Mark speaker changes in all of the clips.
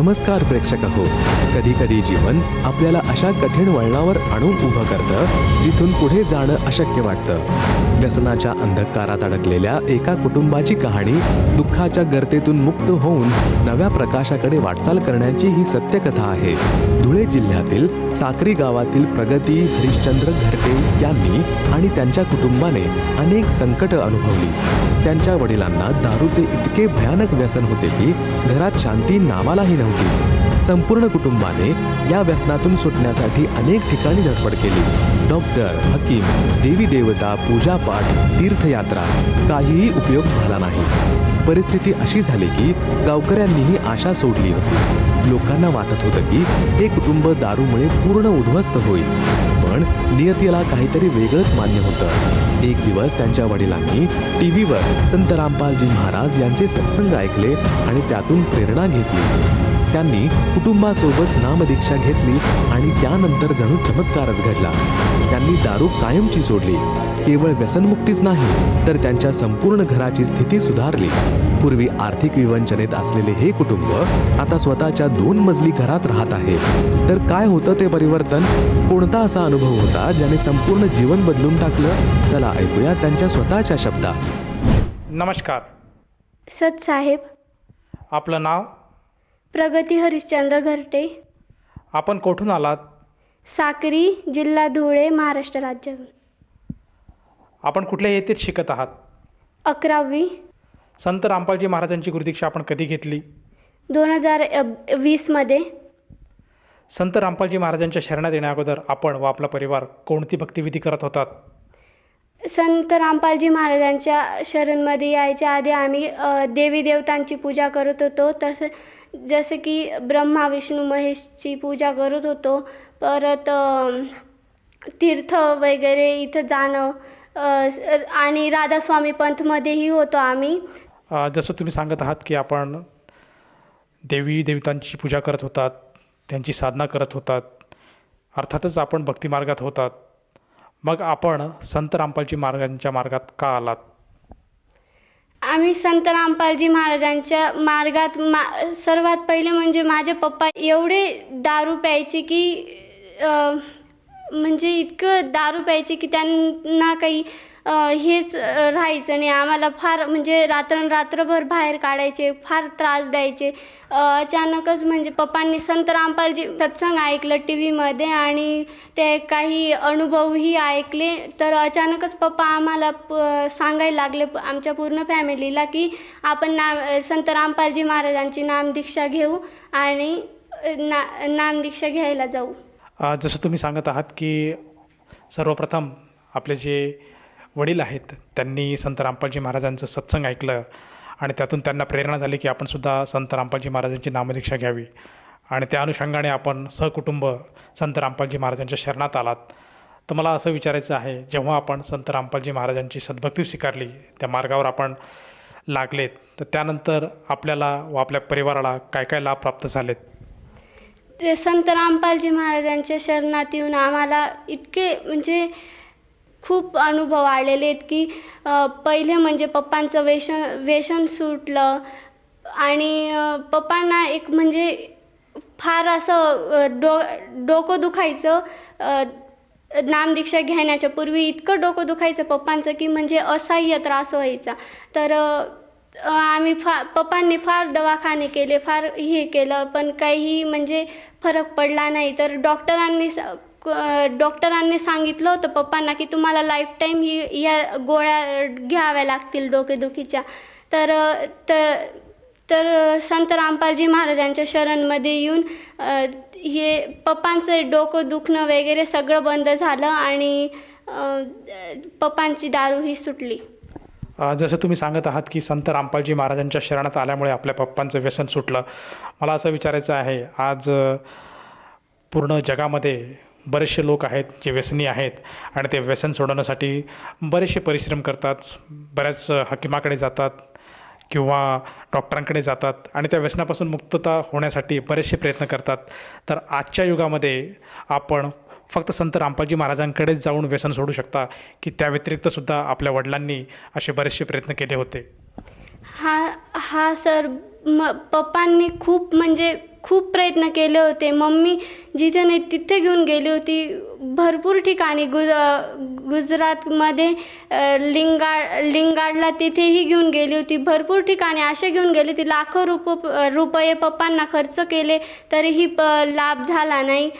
Speaker 1: नमस्कार प्रेक्षक हो कधी कधी जीवन आपल्याला अशा कठीण वळणावर आणून उभं करतं जिथून पुढे जाणं अशक्य वाटतं. व्यसनाच्या अंधकारात अडकलेल्या एका कुटुंबाची कहाणी दुःखाच्या गर्तेतून मुक्त होऊन नव्या प्रकाशाकडे वाटचाल करण्याची ही सत्यकथा आहे. धुळे जिल्ह्यातील साक्री गावातील प्रगती हरिश्चंद्र घरटे यांनी आणि त्यांच्या कुटुंबाने अनेक संकट अनुभवली. त्यांच्या वडिलांना दारूचे इतके भयानक व्यसन होते की घरात शांती नावालाही नव्हती. संपूर्ण कुटुंबाने या व्यसनातून सुटण्यासाठी अनेक ठिकाणी धडपड केली. डॉक्टर हकीम देवी देवता पूजापाठ तीर्थयात्रा काहीही उपयोग झाला नाही. परिस्थिती अशी झाली की गावकऱ्यांनीही आशा सोडली होती. लोकांना वाटत होतं की हे कुटुंब दारूमुळे पूर्ण उद्ध्वस्त होईल. पण नियतीला काहीतरी वेगळंच मान्य होतं. एक दिवस त्यांच्या वडिलांनी टी व्हीवर संत रामपालजी महाराज यांचे सत्संग ऐकले आणि त्यातून प्रेरणा घेतली. त्यांनी कुटुंबासोबत नामदीक्षा घेतली आणि त्यानंतर जणू चमत्कारच घडला. त्यांनी दारू कायमची सोडली. केवळ व्यसनमुक्तीच नाही तर त्यांच्या संपूर्ण घराची स्थिती सुधारली. पूर्वी आर्थिक विवंचनेत असलेले हे कुटुंब आता स्वतःच्या दोन मजली घरात राहत आहे. तर काय होतं ते परिवर्तन? कोणता असा अनुभव होता ज्याने संपूर्ण जीवन बदलून टाकलं? चला ऐकूया त्यांच्या स्वतःच्या शब्दात.
Speaker 2: नमस्कार.
Speaker 3: सत साहेब.
Speaker 2: आपलं नाव?
Speaker 3: प्रगती हरिश्चंद्र घरटे.
Speaker 2: आपण कोठून आलात?
Speaker 3: साक्री जिल्हा धुळे महाराष्ट्र राज्य.
Speaker 2: आपण कुठल्या येथेत शिकत आहात?
Speaker 3: अकरावी.
Speaker 2: संत रामपालजी महाराजांची गुरुदीक्षा आपण कधी घेतली?
Speaker 3: दोन हजार वीसमध्ये
Speaker 2: संत रामपालजी महाराजांच्या शरणात येण्याअगोदर आपण व आपला परिवार कोणती भक्तिविधी करत होतात?
Speaker 3: संत रामपालजी महाराजांच्या शरणमध्ये यायच्या आधी आम्ही देवी देवतांची पूजा करत होतो. तसं जसं की ब्रह्मा विष्णू महेशची पूजा करत होतो. परत तीर्थ वगैरे इथं जाणं आणि राधास्वामी पंथमध्येही होतो आम्ही.
Speaker 2: जसं तुम्ही सांगत आहात की आपण देवी देवतांची पूजा करत होतात त्यांची साधना करत होतात. अर्थातच आपण भक्तिमार्गात होतात. मग आपण संत रामपालजी मार्गांच्या मार्गात का आलात?
Speaker 3: आम्ही संत रामपालजी महाराजांच्या मार्गात मा सर्वात पहिले म्हणजे माझे पप्पा एवढे दारू प्यायचे की म्हणजे इतकं दारू प्यायचे की त्यांना काही हेच राहायचं नाही आम्हाला फार म्हणजे रात्रंरात्रभर बाहेर काढायचे फार त्रास द्यायचे. अचानकच म्हणजे पप्पांनी संत रामपालजी सत्संग ऐकलं टी व्हीमध्ये आणि ते काही अनुभवही ऐकले. तर अचानकच पप्पा आम्हाला प सांगायला लागले आमच्या पूर्ण फॅमिलीला की आपण नाम संत रामपालजी महाराजांची नामदीक्षा घेऊ आणि ना नामदीक्षा घ्यायला जाऊ.
Speaker 2: जसं तुम्ही सांगत आहात की सर्वप्रथम आपले जे वडील आहेत त्यांनी संत रामपालजी महाराजांचं सत्संग ऐकलं आणि त्यातून त्यांना प्रेरणा झाली की आपणसुद्धा संत रामपालजी महाराजांची नामदीक्षा घ्यावी. आणि त्या अनुषंगाने आपण सहकुटुंब संत रामपालजी महाराजांच्या शरणात आलात. तर मला असं विचारायचं आहे जेव्हा आपण संत रामपालजी महाराजांची सद्भक्ती स्वीकारली त्या मार्गावर आपण लागलेत तर त्यानंतर आपल्याला व आपल्या परिवाराला काय काय लाभ प्राप्त झालेत?
Speaker 3: ते संत रामपालजी महाराजांच्या शरणात येऊन आम्हाला इतके म्हणजे खूप अनुभव आलेले आहेत की पहिले म्हणजे पप्पांचं वेशन व्यसन सुटलं आणि पप्पांना एक म्हणजे फार असं डो डोकं दुखायचं नामदीक्षा घेण्याच्या पूर्वी इतकं डोकं दुखायचं पप्पांचं की म्हणजे असह्य त्रास व्हायचा. तर आम्ही फा पप्पांनी फार दवाखाने केले फार हे केलं पण काहीही म्हणजे फरक पडला नाही. तर डॉक्टरांनी स- डॉक्टरांनी सांगितलं होतं पप्पांना की तुम्हाला लाईफ टाईम ही या गोळ्या घ्याव्या लागतील डोकेदुखीच्या. तर तर तर संत रामपालजी महाराजांच्या शरणमध्ये येऊन हे पप्पांचं डोकं दुखणं वगैरे सगळं बंद झालं आणि पप्पांची पप्पांची दारूही सुटली.
Speaker 2: जसं तुम्ही सांगत आहात की संत रामपालजी महाराजांच्या शरणात आल्यामुळे आपल्या पप्पांचं व्यसन सुटलं. मला असं विचारायचं आहे आज पूर्ण जगामध्ये बरेचसे लोक आहेत जे व्यसनी आहेत आणि ते व्यसन सोडवण्यासाठी बरेचसे परिश्रम करतात बऱ्याच हकीमाकडे जातात किंवा डॉक्टरांकडे जातात आणि त्या व्यसनापासून मुक्तता होण्यासाठी बरेचसे प्रयत्न करतात. तर आजच्या युगामध्ये आपण फक्त संत रामपालजी महाराजांकडेच जाऊन व्यसन सोडू शकता की त्या व्यतिरिक्तसुद्धा आपल्या वडिलांनी असे बरेचसे प्रयत्न केले होते.
Speaker 3: हा हा सर म पप्पांनी खूप म्हणजे खूप प्रयत्न केले होते. मम्मी जिथे नाही तिथे घेऊन गेली होती. भरपूर ठिकाणी गुज गुजरातमध्ये लिंगा लिंगाड लिंगाडला तिथेही घेऊन गेली होती. भरपूर ठिकाणी असे घेऊन गेली होती. लाखो रुप रुपये पप्पांना खर्च केले तरीही प लाभ झाला नाही.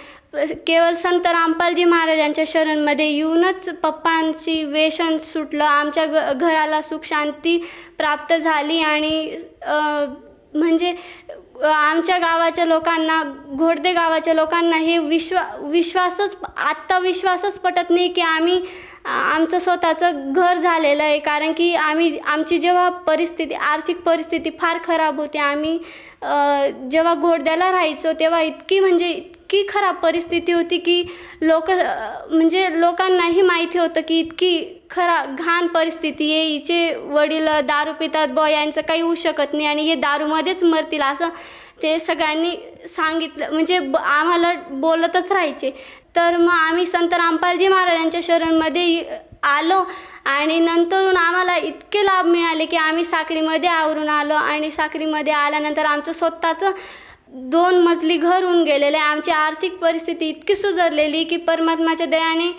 Speaker 3: केवळ संत रामपालजी महाराजांच्या शरणमध्ये येऊनच पप्पांची वेशन सुटलं. आमच्या ग घराला सुख शांती प्राप्त झाली आणि म्हणजे आमच्या गावाच्या लोकांना घोडदे गावाच्या लोकांना हे विश्वा विश्वासच आत्ता विश्वासच पटत नाही की आम्ही आमचं स्वतःचं घर झालेलं आहे. कारण की आम्ही आमची जेव्हा परिस्थिती आर्थिक परिस्थिती फार खराब होती. आम्ही जेव्हा घोडद्याला राहायचो तेव्हा इतकी म्हणजे इतकी खराब परिस्थिती होती की लोक म्हणजे लोकांनाही माहिती होतं की इतकी खरा घाण परिस्थिती आहे. हिचे वडील दारू पितात बॉ यांचं काही होऊ शकत नाही आणि हे दारूमध्येच मरतील असं ते सगळ्यांनी सांगितलं. म्हणजे ब आम्हाला बोलतच राहायचे. तर मग आम्ही संत रामपालजी महाराजांच्या शरणमध्ये आलो आणि नंतरून आम्हाला इतके लाभ मिळाले की आम्ही साखरीमध्ये आवरून आलो आणि साखरीमध्ये आल्यानंतर आमचं स्वतःचं दोन मजली घर होऊन गेलेले. आहे आमची आर्थिक परिस्थिती इतकी सुधारलेली की परमात्माच्या दयाने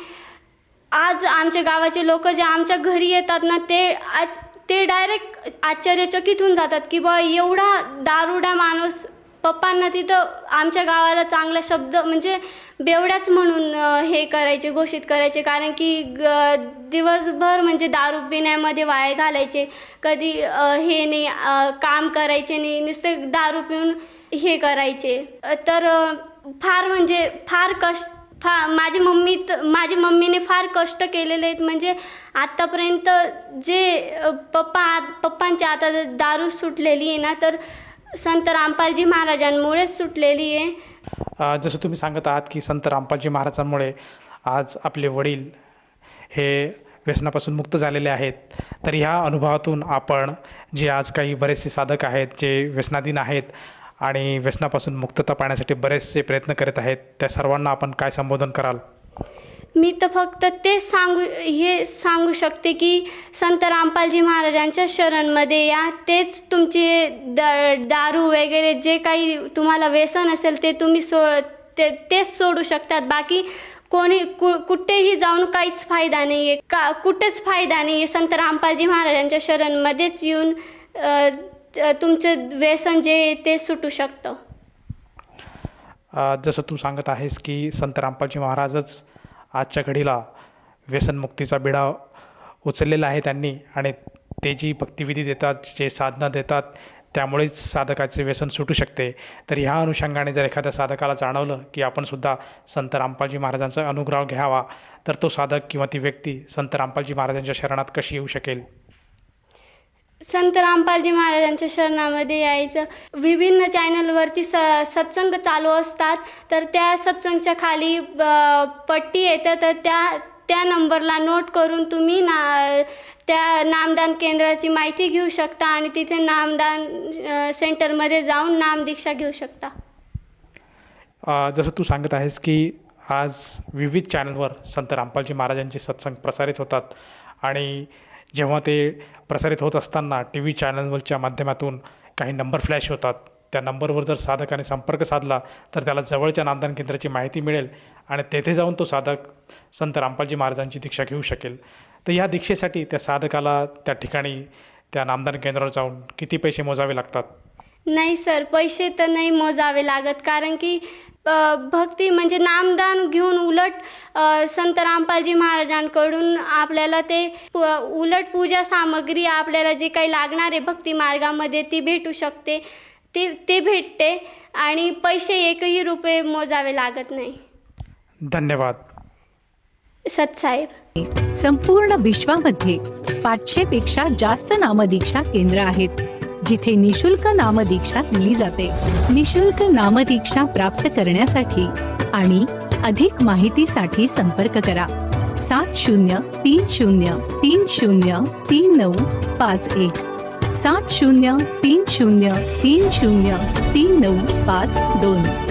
Speaker 3: आज आमच्या गावाचे लोक जे आमच्या घरी येतात ना ते आज ते डायरेक्ट आश्चर्यचकित होऊन जातात की बा एवढा दारुडा माणूस पप्पांना तिथं आमच्या गावाला चांगला शब्द म्हणजे बेवड्याच म्हणून हे करायचे घोषित करायचे. कारण की ग दिवसभर म्हणजे दारू पिण्यामध्ये वाया घालायचे. कधी हे नाही काम करायचे नाही. नुसते दारू पिऊन हे करायचे. तर फार म्हणजे फार कष्ट फा माझी मम्मी माझी मम्मीने फार कष्ट केलेले आहेत. म्हणजे आत्तापर्यंत जे पप्पा आत पप्पांची आता दारू सुटलेली आहे ना तर संत रामपालजी महाराजांमुळेच सुटलेली आहे.
Speaker 2: जसं तुम्ही सांगत आहात की संत रामपालजी महाराजांमुळे आज आपले वडील हे व्यसनापासून मुक्त झालेले आहेत. तर ह्या अनुभवातून आपण जे आज काही बरेचसे साधक आहेत जे व्यसनाधीन आहेत आणि व्यसनापासून मुक्तता पाहण्यासाठी बरेचसे प्रयत्न करत आहेत. त्या सर्वांना आपण काय संबोधन कराल?
Speaker 3: मी तर फक्त तेच सांगू हे सांगू शकते की संत रामपालजी महाराजांच्या शरणमध्ये या तेच तुमचे द दारू वगैरे जे काही तुम्हाला व्यसन असेल ते तुम्ही सो ते तेच सोडू शकतात. बाकी कोणी कु कुठेही जाऊन काहीच फायदा नाही आहे का कुठेच फायदा नाही आहे संत रामपालजी महाराजांच्या शरणमध्येच येऊन तुमचं व्यसन जे आहे ते सुटू शकतं.
Speaker 2: जसं तू सांगत आहेस की संत रामपालजी महाराजच आजच्या घडीला व्यसनमुक्तीचा बिडा उचललेला आहे त्यांनी आणि ते जी भक्तिविधी देतात जे साधना देतात त्यामुळेच साधकाचे व्यसन सुटू शकते. तर ह्या अनुषंगाने जर एखाद्या साधकाला जाणवलं की आपण सुद्धा संत रामपालजी महाराजांचा अनुग्रह घ्यावा तर तो साधक किंवा ती व्यक्ती संत रामपालजी महाराजांच्या शरणात कशी येऊ शकेल?
Speaker 3: संत रामपालजी महाराजांच्या शरणामध्ये यायचं. विभिन्न चॅनलवरती स सत्संग चालू असतात. तर त्या सत्संगच्या खाली पट्टी येतं. तर त्या त्या नंबरला नोट करून तुम्ही ना त्या नामदान केंद्राची माहिती घेऊ शकता आणि तिथे नामदान सेंटरमध्ये जाऊन नामदीक्षा घेऊ शकता.
Speaker 2: जसं तू सांगत आहेस की आज विविध चॅनलवर संत रामपालजी महाराजांचे सत्संग प्रसारित होतात आणि जेव्हा ते प्रसारित होत असताना टी व्ही चॅनलवरच्या माध्यमातून काही नंबर फ्लॅश होतात. त्या नंबरवर जर साधकाने संपर्क साधला तर त्याला जवळच्या नामदान केंद्राची माहिती मिळेल आणि तेथे जाऊन तो साधक संत रामपालजी महाराजांची दीक्षा घेऊ शकेल. तर ह्या दीक्षेसाठी त्या साधकाला त्या ठिकाणी त्या नामदान केंद्रावर जाऊन किती पैसे मोजावे लागतात?
Speaker 3: नाही सर पैसे तर नाही मोजावे लागत कारण की भक्ती म्हणजे नामदान घेऊन उलट संत रामपालजी महाराजांकडून आपल्याला ते प- उलट पूजा सामग्री आपल्याला जे काही लागणार आहे भक्ती मार्गामध्ये ती भेटू शकते. ती ते भेटते आणि पैसे एकही रुपये मोजावे लागत नाही.
Speaker 2: धन्यवाद.
Speaker 3: सतसाहेब
Speaker 4: संपूर्ण विश्वामध्ये पाचशे पेक्षा जास्त नामदीक्षा केंद्र आहेत. जिथे निशुल्क नामदीक्षा दिली जाते. निशुल्क नामदीक्षा प्राप्त करण्यासाठी आणि अधिक माहितीसाठी संपर्क करा. सात शून्य तीन शून्य तीन शून्य तीन नऊ पाच एक. सात शून्य तीन शून्य तीन शून्य तीन नऊ पाच दोन.